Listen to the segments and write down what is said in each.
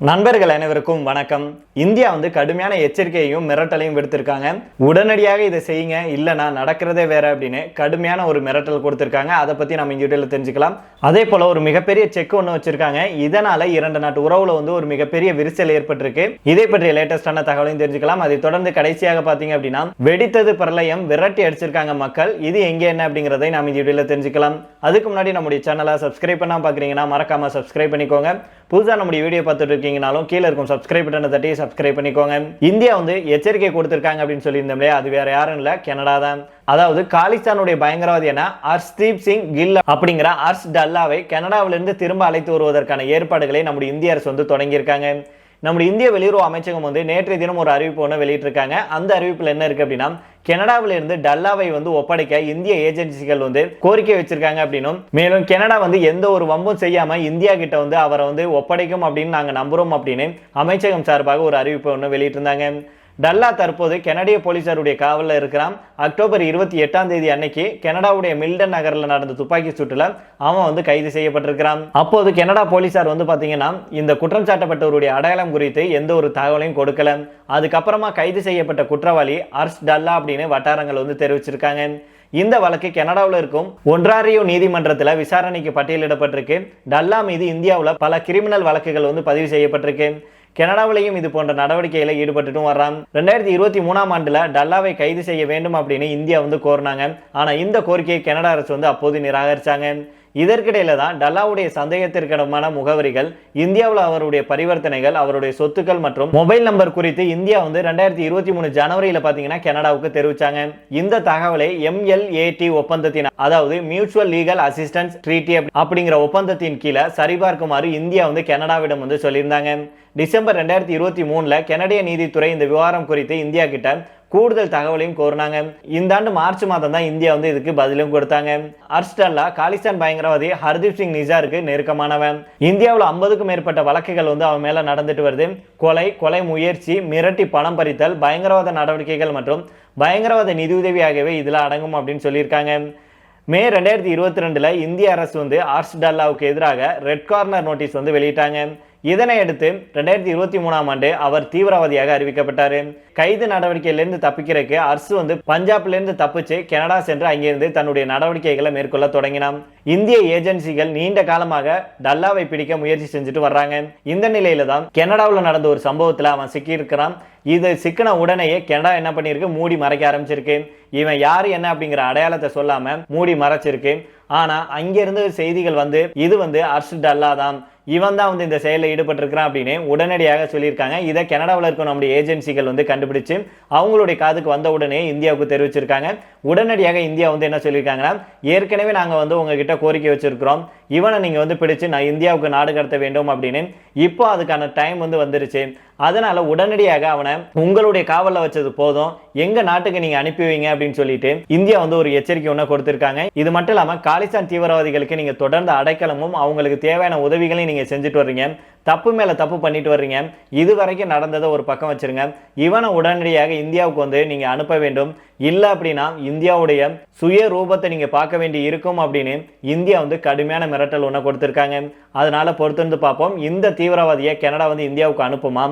நண்பர்கள் அனைவருக்கும் வணக்கம். இந்தியா வந்து கடுமையான எச்சரிக்கையையும் மிரட்டலையும் விடுத்திருக்காங்க. உடனடியாக இதை செய்யுங்க இல்லைனா நடக்கிறதே வேற அப்படின்னு கடுமையான ஒரு மிரட்டல் கொடுத்துருக்காங்க. அதை பத்தி நம்ம இந்த வீடியோல தெரிஞ்சுக்கலாம். அதே போல ஒரு மிகப்பெரிய செக் ஒன்று வச்சிருக்காங்க. இதனால இரண்டு நாட்டு உறவுல வந்து ஒரு மிகப்பெரிய விரிசல் ஏற்பட்டிருக்கு. இதை பற்றிய லேட்டஸ்டான தகவலையும் தெரிஞ்சுக்கலாம். அதை தொடர்ந்து கடைசியாக பாத்தீங்க அப்படின்னா வெடித்தது பிரளயம் விரட்டி அடிச்சிருக்காங்க மக்கள். இது எங்க என்ன அப்படிங்கறதை நாம் இந்த வீடியோல தெரிஞ்சுக்கலாம். அதுக்கு முன்னாடி நம்முடைய சேனலை சப்ஸ்கிரைப் பண்ணாம பாக்குறீங்கன்னா மறக்காம சப்ஸ்கிரைப் பண்ணிக்கோங்க. புதுசாக நம்முடைய வீடியோ பார்த்துட்டு இருக்கீங்கனாலும் கீழே இருக்கும் சப்ஸ்கிரைப் பட்டனை தட்டி சப்ஸ்கிரைப் பண்ணிக்கோங்க. இந்தியா வந்து எச்சரிக்கை கொடுத்துருக்காங்க அப்படின்னு சொல்லியிருந்தோம் அது வேற யாரும் இல்லை கனடா தான். அதாவது காலிஸ்தானுடைய பயங்கரவாதி என ஹர்ஷ்தீப் சிங் கில் அப்படிங்கிற ஹர்ஷ் டல்லாவை கனடாவிலிருந்து திரும்ப அழைத்து வருவதற்கான ஏற்பாடுகளை நம்முடைய இந்திய அரசு வந்து தொடங்கியிருக்காங்க. நம்முடைய இந்திய வெளியுறவு அமைச்சகம் வந்து நேற்றைய தினம் ஒரு அறிவிப்பு ஒன்று வெளியிட்டிருக்காங்க. அந்த அறிவிப்பில் என்ன இருக்குது அப்படின்னா கனடாவிலிருந்து டல்லாவை வந்து ஒப்படைக்க இந்திய ஏஜென்சிகள் வந்து கோரிக்கை வச்சிருக்காங்க அப்படின்னும். மேலும் கனடா வந்து எந்த ஒரு வம்பும் செய்யாம இந்தியா கிட்ட வந்து அவரை வந்து ஒப்படைக்கும் அப்படின்னு நாங்க நம்புறோம் அப்படின்னு அமைச்சகம் சார்பாக ஒரு அறிவிப்பு ஒன்று வெளியிட்டிருந்தாங்க. டல்லா தற்போது கனடிய போலீசாருடைய காவலில் இருக்கிறான். அக்டோபர் இருபத்தி எட்டாம் தேதி அன்னைக்கு கனடாவுடைய மில்டன் நகரில் நடந்த துப்பாக்கி சூட்டுல அவன் வந்து கைது செய்யப்பட்டிருக்கிறான். அப்போது கனடா போலீசார் வந்து பார்த்தீங்கன்னா இந்த குற்றம் சாட்டப்பட்டவருடைய அடையாளம் குறித்து எந்த ஒரு தகவலையும் கொடுக்கல. அதுக்கப்புறமா கைது செய்யப்பட்ட குற்றவாளி அர்ஸ் டல்லா அப்படின்னு வட்டாரங்கள் வந்து தெரிவிச்சிருக்காங்க. இந்த வழக்கு கனடாவில் இருக்கும். ஒன்றாரியோ நீதிமன்றத்தில் விசாரணைக்கு பட்டியலிடப்பட்டிருக்கு. டல்லா மீது இந்தியாவில் பல கிரிமினல் வழக்குகள் வந்து பதிவு செய்யப்பட்டிருக்கு. கனடாவிலையும் இது போன்ற நடவடிக்கையில் ஈடுபட்டுட்டும் வர்றான். ரெண்டாயிரத்தி இருபத்தி மூணாம் ஆண்டுல டல்லாவை கைது செய்ய வேண்டும் அப்படின்னு இந்தியா வந்து கோரினாங்க. ஆனா இந்த கோரிக்கையை கனடா அரசு வந்து அப்போது நிராகரிச்சாங்க. இதற்கிடையில தான் டல்லாவுடைய சந்தேகத்திற்கிடமான முகவரிகள் இந்தியாவில் அவருடைய பரிவர்த்தனைகள் அவருடைய சொத்துக்கள் மற்றும் மொபைல் நம்பர் குறித்து இந்தியா வந்து ரெண்டாயிரத்தி இருபத்தி மூணு ஜனவரியில பார்த்தீங்கன்னா கனடாவுக்கு தெரிவிச்சாங்க. இந்த தகவலை எம்எல்ஏடி ஒப்பந்தத்தின் அதாவது மியூச்சுவல் லீகல் அசிஸ்டன்ஸ் ட்ரீட்டி அப்படிங்கிற ஒப்பந்தத்தின் கீழே சரிபார்க்குமாறு இந்தியா வந்து கனடாவிடம் வந்து சொல்லியிருந்தாங்க. டிசம்பர் ரெண்டாயிரத்தி இருபத்தி மூணுல கனடிய நீதித்துறை இந்த விவகாரம் குறித்து இந்தியா கிட்ட கூடுதல் தகவலையும் கோரினாங்க. இந்த ஆண்டு மார்ச் மாதம் தான் இந்தியா வந்து இதுக்கு பதிலும் கொடுத்தாங்க. அர்ஸ்டல்லா காலிஸ்தான் பயங்கரவாதி ஹர்தீப் சிங் நிஜாருக்கு நெருக்கமானவன். இந்தியாவில் ஐம்பதுக்கும் மேற்பட்ட வழக்குகள் வந்து அவன் மேலே நடந்துட்டு வருது. கொலை கொலை முயற்சி மிரட்டி பணம் பறித்தல் பயங்கரவாத நடவடிக்கைகள் மற்றும் பயங்கரவாத நிதியுதவி ஆகியவை இதில் அடங்கும் அப்படின்னு சொல்லியிருக்காங்க. மே ரெண்டாயிரத்தி இருபத்தி ரெண்டில் இந்திய அரசு வந்து ஆர்ஸ் டல்லாவுக்கு எதிராக ரெட் கார்னர் நோட்டீஸ் வந்து வெளியிட்டாங்க. இதனை அடுத்து ரெண்டாயிரத்தி இருபத்தி மூணாம் ஆண்டு அவர் தீவிரவாதியாக அறிவிக்கப்பட்டார். கைது நடவடிக்கையிலிருந்து தப்பிக்கிறதுக்கு அரசு வந்து பஞ்சாப்லேருந்து தப்பிச்சு கனடா சென்று அங்கிருந்து தன்னுடைய நடவடிக்கைகளை மேற்கொள்ள தொடங்கினான் இந்திய ஏஜென்சிகள் நீண்ட காலமாக டல்லாவை பிடிக்க முயற்சி செஞ்சுட்டு வர்றாங்க. இந்த நிலையில தான் கனடாவில் நடந்த ஒரு சம்பவத்தில் அவன் சிக்கியிருக்கிறான். இது சிக்கின உடனேயே கனடா என்ன பண்ணியிருக்கு? மூடி மறைக்க ஆரம்பிச்சிருக்கு. இவன் யார் என்ன அப்படிங்கிற அடையாளத்தை சொல்லாம மூடி மறைச்சிருக்கு. ஆனா அங்கிருந்து செய்திகள் வந்து இது வந்து அர்ஷு டல்லா தான் இவன் தான் வந்து இந்த செயலில் ஈடுபட்டிருக்கிறான் அப்படின்னு உடனடியாக சொல்லியிருக்காங்க. இதை கனடாவில் இருக்கும் நம்முடைய ஏஜென்சிகள் வந்து கண்டுபிடிச்சு அவங்களுடைய காதுக்கு வந்த உடனே இந்தியாவுக்கு தெரிவிச்சிருக்காங்க. உடனடியாக இந்தியா வந்து என்ன சொல்லியிருக்காங்கன்னா ஏற்கனவே நாங்கள் வந்து உங்ககிட்ட கோரிக்கை வச்சிருக்கிறோம். இவனை நீங்கள் வந்து பிடிச்சு நான் இந்தியாவுக்கு நாடு கடத்த வேண்டும் அப்படின்னு இப்போ அதுக்கான டைம் வந்து வந்துருச்சு. அதனால் உடனடியாக அவனை உங்களுடைய காவலில் வச்சது போதும். எங்கள் நாட்டுக்கு நீங்கள் அனுப்பி வைங்க அப்படின்னு சொல்லிட்டு இந்தியா வந்து ஒரு எச்சரிக்கை ஒன்று கொடுத்துருக்காங்க. இது மட்டும் இல்லாமல் காலிஸ்தான் தீவிரவாதிகளுக்கு நீங்கள் தொடர்ந்து அடைக்கலமும் அவங்களுக்கு தேவையான உதவிகளையும் நீங்கள் செஞ்சுட்டு வர்றீங்க. தப்பு மேலே தப்பு பண்ணிட்டு வர்றீங்க. இது வரைக்கும் நடந்ததை ஒரு பக்கம் வச்சுருங்க. இவனை உடனடியாக இந்தியாவுக்கு வந்து நீங்கள் அனுப்ப வேண்டும். இல்லை அப்படின்னா இந்தியாவுடைய சுய ரூபத்தை நீங்கள் பார்க்க வேண்டி இருக்கும் அப்படின்னு இந்தியா வந்து கடுமையான மிரட்டல் ஒன்று கொடுத்துருக்காங்க. அதனால் பொறுத்திருந்து பார்ப்போம். இந்த தீவிரவாதியை கனடா வந்து இந்தியாவுக்கு அனுப்புமா?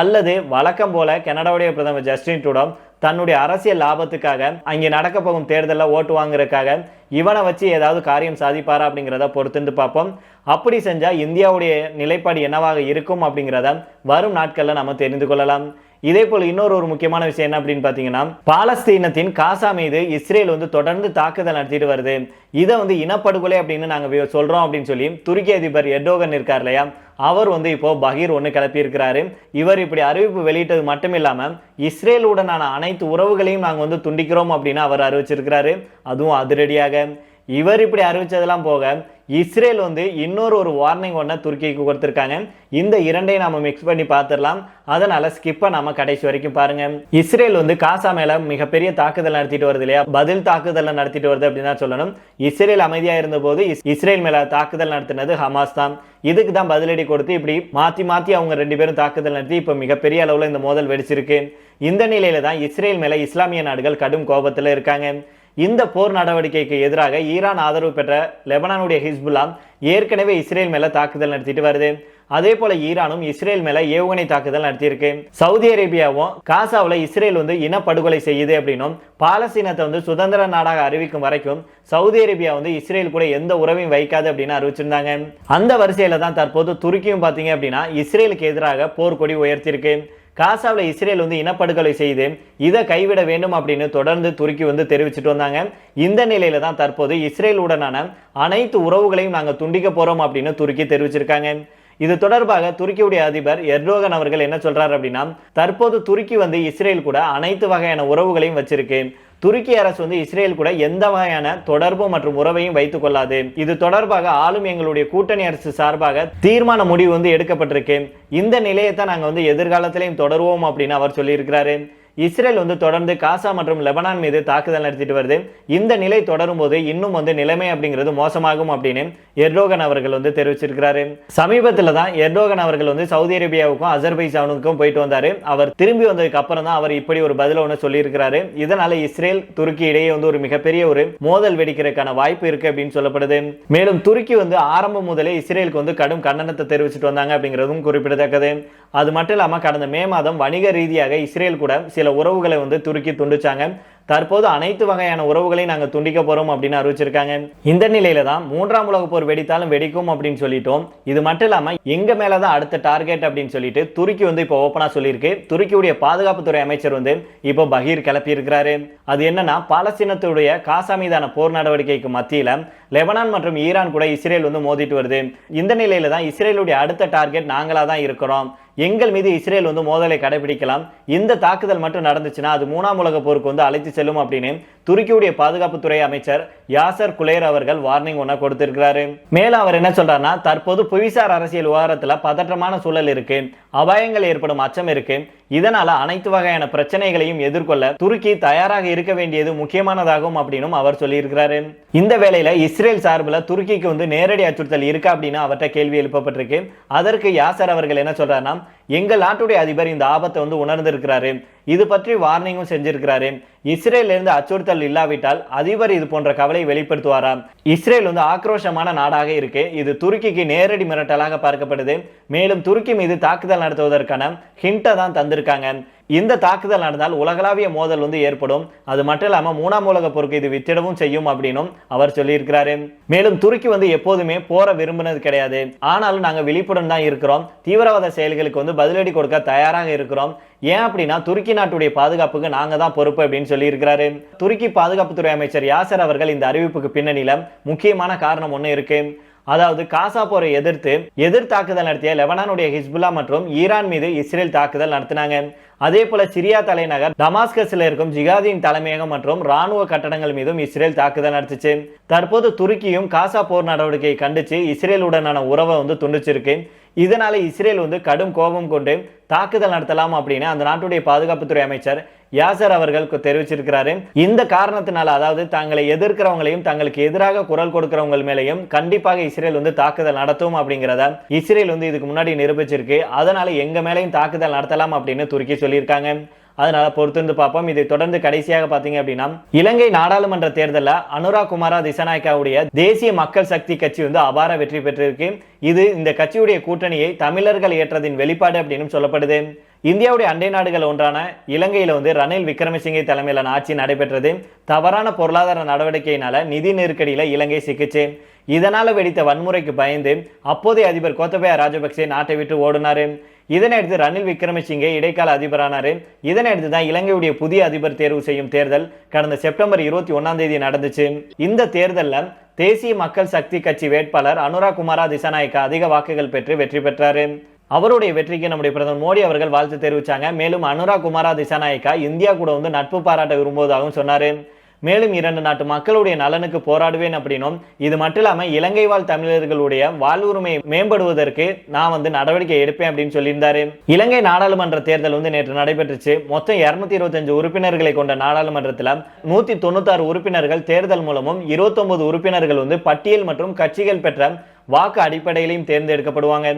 அல்லது வழக்கம் போல கனடாவுடைய பிரதமர் ஜஸ்டின் ட்ரூடோ தன்னுடைய அரசியல் லாபத்துக்காக அங்கே நடக்க போகும் தேர்தலில் ஓட்டு வாங்குறதுக்காக இவனை வச்சு ஏதாவது காரியம் சாதிப்பாரா அப்படிங்கிறத பொறுத்துட்டு பார்ப்போம். அப்படி செஞ்சால் இந்தியாவுடைய நிலைப்பாடு என்னவாக இருக்கும் அப்படிங்கிறத வரும் நாட்களில் நம்ம தெரிந்து கொள்ளலாம். இதே போல் இன்னொரு ஒரு முக்கியமான விஷயம் என்ன அப்படின்னு பார்த்தீங்கன்னா பாலஸ்தீனத்தின் காசா மீது இஸ்ரேல் வந்து தொடர்ந்து தாக்குதல் நடத்திட்டு வருது. இதை வந்து இனப்படுகொலை அப்படின்னு நாங்கள் சொல்கிறோம் அப்படின்னு சொல்லி துருக்கி அதிபர் எர்டோகன் இருக்கார் இல்லையா? அவர் வந்து இப்போ பகீர் ஒன்று கிளப்பியிருக்கிறாரு. இவர் இப்படி அறிவிப்பு வெளியிட்டது மட்டும் இல்லாமல் இஸ்ரேலுடனான அனைத்து உறவுகளையும் நாங்கள் வந்து துண்டிக்கிறோம் அப்படின்னு அவர் அறிவிச்சிருக்கிறாரு. அதுவும் அதிரடியாக. இவர் இப்படி அறிவிச்சதெல்லாம் போக இஸ்ரேல் வந்து இன்னொரு ஒரு வார்னிங் ஒன்று துருக்கிக்கு கொடுத்துருக்காங்க. இந்த இரண்டையும் நம்ம மிக்ஸ் பண்ணி பார்த்துடலாம். அதனால் ஸ்கிப்பை நம்ம கடைசி வரைக்கும் பாருங்கள் இஸ்ரேல் வந்து காசா மேலே மிகப்பெரிய தாக்குதல் நடத்திட்டு வருது இல்லையா? பதில் தாக்குதலை நடத்திட்டு வருது அப்படின்னு தான் சொல்லணும். இஸ்ரேல் அமைதியாக இருந்தபோது இஸ்- இஸ்ரேல் மேலே தாக்குதல் நடத்தினது ஹமாஸ் தான். இதுக்கு தான் பதிலடி கொடுத்து இப்படி மாற்றி மாற்றி அவங்க ரெண்டு பேரும் தாக்குதல் நடத்தி இப்போ மிகப்பெரிய அளவில் இந்த மோதல் வெடிச்சிருக்கு. இந்த நிலையில தான் இஸ்ரேல் மேலே இஸ்லாமிய நாடுகள் கடும் கோபத்தில் இருக்காங்க. இந்த போர் நடவடிக்கைக்கு எதிராக ஈரான் ஆதரவு பெற்ற லெபனானுடைய ஹிஸ்புல்லா ஏற்கனவே இஸ்ரேல் மேல தாக்குதல் நடத்திட்டு வருது. அதே போல ஈரானும் இஸ்ரேல் மேல ஏவுகணை தாக்குதல் நடத்தியிருக்கு. சவுதி அரேபியாவும் காசாவில் இஸ்ரேல் வந்து இனப்படுகொலை செய்யுது அப்படின்னும் பாலஸ்தீனத்தை வந்து சுதந்திர நாடாக அறிவிக்கும் வரைக்கும் சவுதி அரேபியா வந்து இஸ்ரேல் கூட எந்த உறவையும் வைக்காது அப்படின்னு அறிவிச்சிருந்தாங்க. அந்த வரிசையில தான் தற்போது துருக்கியும் பார்த்தீங்க அப்படின்னா இஸ்ரேலுக்கு எதிராக போர்க்கொடி உயர்த்தியிருக்கு. காசாவில் இஸ்ரேல் வந்து இனப்படுகொலை செய்து இதை கைவிட வேண்டும் அப்படின்னு தொடர்ந்து துருக்கி வந்து தெரிவிச்சுட்டு வந்தாங்க. இந்த நிலையில தான் தற்போது இஸ்ரேல் உடனான அனைத்து உறவுகளையும் நாங்கள் துண்டிக்க போகிறோம் அப்படின்னு துருக்கி தெரிவிச்சிருக்காங்க. இது தொடர்பாக துருக்கியுடைய அதிபர் எர்டோகன் அவர்கள் என்ன சொல்றாரு அப்படின்னா தற்போது துருக்கி வந்து இஸ்ரேல் கூட அனைத்து வகையான உறவுகளையும் வச்சிருக்கு. துருக்கி அரசு வந்து இஸ்ரேல் கூட எந்த வகையான தொடர்பு மற்றும் உறவையும் வைத்துக் கொள்ளாது. இது தொடர்பாக ஆளும் எங்களுடைய கூட்டணி அரசு சார்பாக தீர்மான முடிவு வந்து எடுக்கப்பட்டிருக்கு. இந்த நிலையத்தை நாங்கள் வந்து எதிர்காலத்திலையும் தொடருவோம் அப்படின்னு அவர் சொல்லியிருக்கிறாரு. இஸ்ரேல் வந்து தொடர்ந்து காசா மற்றும் லெபனான் மீது தாக்குதல் நடத்திட்டு வருது. இந்த நிலை தொடரும் போது இன்னும் வந்து நிலைமை அப்படிங்கிறது மோசமாகும் அப்படின்னு எர்டோகன் அவர்கள் வந்து தெரிவிச்சிருக்கிறாரு. சமீபத்தில் தான் எர்டோகன் அவர்கள் வந்து சவுதி அரேபியாவுக்கும் அசர்பைசானுக்கும் போயிட்டு வந்தாரு. அவர் திரும்பி வந்ததுக்கு அப்புறம் தான் அவர் இப்படி ஒரு பதில ஒன்று சொல்லியிருக்கிறாரு. இதனால இஸ்ரேல் துருக்கி இடையே வந்து ஒரு மிகப்பெரிய ஒரு மோதல் வெடிக்கிறதுக்கான வாய்ப்பு இருக்கு அப்படின்னு சொல்லப்படுது. மேலும் துருக்கி வந்து ஆரம்பம் முதலே இஸ்ரேலுக்கு வந்து கடும் கண்டனத்தை தெரிவிச்சிட்டு வந்தாங்க அப்படிங்கிறதும் குறிப்பிடத்தக்கது. அது மட்டும் இல்லாமல் கடந்த மே மாதம் வணிக ரீதியாக இஸ்ரேல் கூட சில உறவுகளை வந்து துருக்கி துண்டிச்சாங்க. தற்போது அனைத்து வகையான உறவுகளையும் நாங்கள் துண்டிக்க போகிறோம் அப்படின்னு அறிவிச்சிருக்காங்க. இந்த நிலையில தான் மூன்றாம் உலக போர் வெடித்தாலும் வெடிக்கும் அப்படின்னு சொல்லிட்டோம். இது மட்டும் இல்லாமல் எங்கள் மேலே தான் அடுத்த டார்கெட் அப்படின்னு சொல்லிட்டு துருக்கி வந்து இப்போ ஓப்பனாக சொல்லியிருக்கு. துருக்கியுடைய பாதுகாப்புத்துறை அமைச்சர் வந்து இப்போ பகீர் கிளப்பியிருக்கிறாரு. அது என்னன்னா பாலஸ்தீனத்துடைய காசா மீதான போர் நடவடிக்கைக்கு மத்தியில் லெபனான் மற்றும் ஈரான் கூட இஸ்ரேல் வந்து மோதிட்டு வருது. இந்த நிலையில தான் இஸ்ரேலுடைய அடுத்த டார்கெட் நாங்களாக தான் இருக்கிறோம். எங்கள் மீது இஸ்ரேல் வந்து மோதலை கடைபிடிக்கலாம். இந்த தாக்குதல் மட்டும் நடந்துச்சுன்னா அது மூணாம் உலக போருக்கு வந்து அழைத்து செல்லும் அப்படின்னு துருக்கியுடைய பாதுகாப்புத்துறை அமைச்சர் யாசர் குலேர் அவர்கள் வார்னிங் ஒன்று கொடுத்திருக்கிறாரு. மேலும் அவர் என்ன சொல்றாருன்னா தற்போது புவிசார் அரசியல் விவகாரத்தில் பதற்றமான சூழல் இருக்கு அபாயங்கள் ஏற்படும் அச்சம் இருக்கு. இதனால அனைத்து வகையான பிரச்சனைகளையும் எதிர்கொள்ள துருக்கி தயாராக இருக்க வேண்டியது முக்கியமானதாகும் அப்படின்னும் அவர் சொல்லியிருக்கிறாரு. இந்த வேளையில இஸ்ரேல் சார்பில் துருக்கிக்கு வந்து நேரடி அச்சுறுத்தல் இருக்கா அப்படின்னு அவர்கிட்ட கேள்வி எழுப்பப்பட்டிருக்கு. அதற்கு யாசர் அவர்கள் என்ன சொல்றாருன்னா எங்கள் நாட்டுடைய அதிபர் இந்த ஆபத்தை வந்து உணர்ந்திருக்கிறாரு. இது பற்றி வார்னிங்கும் செஞ்சிருக்கிறாரு. இஸ்ரேல இருந்து அச்சுறுத்தல் இல்லாவிட்டால் அதிபர் இது போன்ற கவலை வெளிப்படுத்துவாரா? இஸ்ரேல் வந்து ஆக்ரோஷமான நாடாக இருக்கு. இது துருக்கிக்கு நேரடி மிரட்டலாக பார்க்கப்படுது. மேலும் துருக்கி மீது தாக்குதல் நடத்துவதற்கான ஹிண்ட்டை தான் தந்திருக்காங்க. இந்த தாக்குதல் நடந்தால் உலகளாவிய மோதல் வந்து ஏற்படும். அது மட்டும் இல்லாமல் மூணாம் உலக போருக்கு இது வித்திடவும் செய்யும் அப்படின்னும் அவர் சொல்லியிருக்கிறாரு. மேலும் துருக்கி வந்து எப்போதுமே போற விரும்பினது கிடையாது. ஆனாலும் நாங்கள் விழிப்புடன் தான் இருக்கிறோம். தீவிரவாத செயல்களுக்கு வந்து பதிலடி கொடுக்க தயாராக இருக்கிறோம். ஏன் அப்படின்னா துருக்கி நாட்டுடைய பாதுகாப்புக்கு நாங்க தான் பொறுப்பு அப்படின்னு சொல்லி இருக்கிறாரு துருக்கி பாதுகாப்புத்துறை அமைச்சர் யாசர் அவர்கள் இந்த அறிவிப்புக்கு பின்னணியில முக்கியமான காரணம் ஒன்று இருக்கு. அதாவது காசா போரை எதிர்த்து எதிர் தாக்குதல் நடத்திய லெபனானுடைய ஹிஸ்புல்லா மற்றும் ஈரான் மீது இஸ்ரேல் தாக்குதல் நடத்தினாங்க. அதே போல சிரியா தலைநகர் டமாஸ்கஸில் இருக்கும் ஜிகாதியின் தலைமையகம் மற்றும் ராணுவ கட்டடங்கள் மீதும் இஸ்ரேல் தாக்குதல் நடத்துச்சு. தற்போது துருக்கியும் காசா போர் நடவடிக்கையை கண்டிச்சு இஸ்ரேலுடனான உறவை வந்து துண்டிச்சிருக்கு. இதனால இஸ்ரேல் வந்து கடும் கோபம் கொண்டு தாக்குதல் நடத்தலாம் அப்படின்னு அந்த நாட்டுடைய பாதுகாப்புத்துறை அமைச்சர் யாசர் அவர்கள் தெரிவிச்சிருக்கிறாரு. இந்த காரணத்தினால அதாவது தாங்களை எதிர்க்கிறவங்களையும் தங்களுக்கு எதிராக குரல் கொடுக்கிறவங்க மேலையும் கண்டிப்பாக இஸ்ரேல் வந்து தாக்குதல் நடத்தும் அப்படிங்கிறத இஸ்ரேல் வந்து இதுக்கு முன்னாடி நிரூபிச்சிருக்கு. அதனால எங்க மேலையும் தாக்குதல் நடத்தலாம் அப்படின்னு துருக்கி சொல்லியிருக்காங்க. அதனால பொறுத்திருந்து பார்ப்போம். இதை தொடர்ந்து கடைசியாக பார்த்தீங்க அப்படின்னா இலங்கை நாடாளுமன்ற தேர்தலில் அனுரா குமாரா திசநாயக்காவுடைய தேசிய மக்கள் சக்தி கட்சி வந்து அபார வெற்றி பெற்றிருக்கு. இது இந்த கட்சியுடைய கூட்டணியை தமிழர்கள் ஏற்றதின் வெளிப்பாடு அப்படின்னு சொல்லப்படுது. இந்தியாவுடைய அண்டை நாடுகள் ஒன்றான இலங்கையில் வந்து ரணில் விக்ரமசிங்கை தலைமையிலான ஆட்சி நடைபெற்றது. தவறான பொருளாதார நடவடிக்கையினால நிதி நெருக்கடியில் இலங்கை சிக்கிச்சு. இதனால் வெடித்த வன்முறைக்கு பயந்து அப்போதைய அதிபர் கோத்தபய ராஜபக்சே நாட்டை விட்டு ஓடினாரு. இதனையடுத்து ரணில் விக்ரமசிங்கே இடைக்கால அதிபரானார். இதனையடுத்து தான் இலங்கையுடைய புதிய அதிபர் தேர்வு செய்யும் தேர்தல் கடந்த செப்டம்பர் இருபத்தி ஒன்றாம் தேதி நடந்துச்சு. இந்த தேர்தலில் தேசிய மக்கள் சக்தி கட்சி வேட்பாளர் அனுரா குமாரா திசாநாயக்கா அதிக வாக்குகள் பெற்று வெற்றி பெற்றார். அவருடைய வெற்றிக்கு நம்முடைய பிரதமர் மோடி அவர்கள் வாழ்த்து தெரிவித்தாங்க மேலும் அனுராக் குமாரா திசாநாயக்கா இந்தியா கூட வந்து நட்பு பாராட்ட விரும்புவதாகவும் சொன்னார். மேலும் இரண்டு நாட்டு மக்களுடைய நலனுக்கு போராடுவேன் அப்படின்னும் இது மட்டும் இல்லாமல் இலங்கை வாழ் தமிழர்களுடைய வாழ்வுரிமை மேம்படுவதற்கு நான் வந்து நடவடிக்கை எடுப்பேன் அப்படின்னு சொல்லியிருந்தாரு. இலங்கை நாடாளுமன்ற தேர்தல் வந்து நேற்று நடைபெற்றுச்சு. மொத்தம் இருநூத்தி இருபத்தஞ்சு உறுப்பினர்களை கொண்ட நாடாளுமன்றத்தில் நூத்தி தொண்ணூத்தாறு உறுப்பினர்கள் தேர்தல் மூலமும் இருபத்தொன்பது உறுப்பினர்கள் வந்து பட்டியல் மற்றும் கட்சிகள் பெற்ற வாக்கு அடிப்படையிலையும் தேர்ந்தெடுக்கப்படுவாங்க.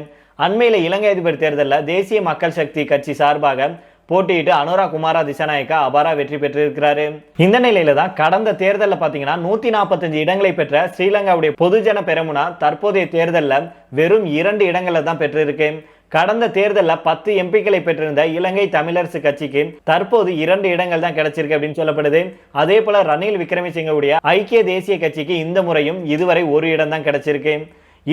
அண்மையில் இலங்கை அதிபர் தேர்தலில் தேசிய மக்கள் சக்தி கட்சி சார்பாக போட்டியிட்டு அனுரா குமாரா திசாநாயக்கா அபாரா வெற்றி பெற்றிருக்கிறாரு. இந்த நிலையில தான் கடந்த தேர்தலில் பார்த்தீங்கன்னா நூத்தி நாற்பத்தஞ்சு இடங்களை பெற்ற ஸ்ரீலங்காவுடைய பொதுஜன பெரமுனா தற்போதைய தேர்தலில் வெறும் இரண்டு இடங்களை தான் பெற்றிருக்கு. கடந்த தேர்தலில் பத்து எம்பிக்களை பெற்றிருந்த இலங்கை தமிழரசு கட்சிக்கு தற்போது இரண்டு இடங்கள் தான் கிடைச்சிருக்கு அப்படின்னு சொல்லப்படுது. அதே போல ரணில் விக்ரமசிங்கவுடைய ஐக்கிய தேசிய கட்சிக்கு இந்த முறையும் இதுவரை ஒரு இடம் தான் கிடைச்சிருக்கு.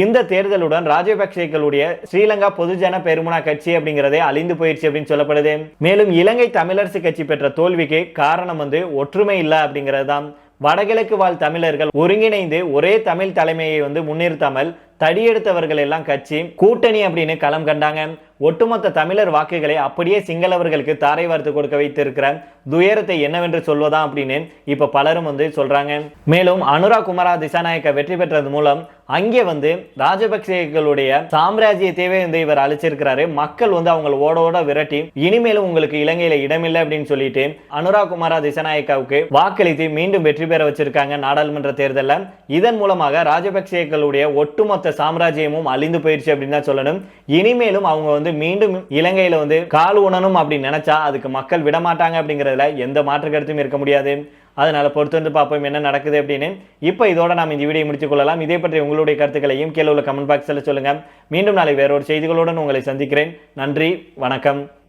இந்த தேர்தலுடன் ராஜபக்சேக்களுடைய ஸ்ரீலங்கா பொதுஜன பெருமுனா கட்சி அப்படிங்கிறதே அழிந்து போயிடுச்சு அப்படின்னு சொல்லப்படுது. மேலும் இலங்கை தமிழரசு கட்சி பெற்ற தோல்விக்கு காரணம் வந்து ஒற்றுமை இல்லை அப்படிங்கிறது தான் வடகிழக்கு வாழ் தமிழர்கள் ஒருங்கிணைந்து ஒரே தமிழ் தலைமையை வந்து முன்னிறுத்தாமல் தடியெடுத்தவர்கள் எல்லாம் கட்சி கூட்டணி அப்படின்னு களம் கண்டாங்க. ஒட்டுமொத்த தமிழர் வாக்குகளை அப்படியே சிங்களவர்களுக்கு தாரை வார்த்து கொடுக்க வைத்திருக்கிற துயரத்தை என்னவென்று சொல்வதா அப்படின்னு இப்போ பலரும் வந்து சொல்கிறாங்க மேலும் அனுரா குமாரா திசாநாயக்க வெற்றி பெற்றது மூலம் அங்கே வந்து ராஜபக்சேகளுடைய சாம்ராஜ்யத்தையே வந்து இவர் அழிச்சிருக்கிறாரு. மக்கள் வந்து அவங்கள ஓட ஓட விரட்டி இனிமேலும் உங்களுக்கு இலங்கையில இடமில்லை அப்படின்னு சொல்லிட்டு அனுரா குமாரா திசாநாயக்காவுக்கு வாக்களித்து மீண்டும் வெற்றி பெற வச்சிருக்காங்க நாடாளுமன்ற தேர்தலில். இதன் மூலமாக ராஜபக்சேக்களுடைய ஒட்டுமொத்த சாம்ராஜ்யமும் அழிந்து போயிடுச்சு அப்படின்னு தான் சொல்லணும். இனிமேலும் அவங்க வந்து மீண்டும் இலங்கையில வந்து கால் உணணும் அப்படின்னு நினைச்சா அதுக்கு மக்கள் விடமாட்டாங்க அப்படிங்கிறதுல எந்த மாற்று கருத்தும் இருக்க முடியாது. அதனால பொறுத்து வந்து பார்ப்போம் என்ன நடக்குது அப்படின்னு. இப்போ இதோட நாம் இந்த வீடியோ முடித்துக் கொள்ளலாம். இதே பற்றி உங்களுடைய கருத்துக்களையும் கீழே உள்ள கமெண்ட் பாக்ஸில் சொல்லுங்க. மீண்டும் நாளை வேறொரு செய்திகளுடன் உங்களை சந்திக்கிறேன். நன்றி வணக்கம்.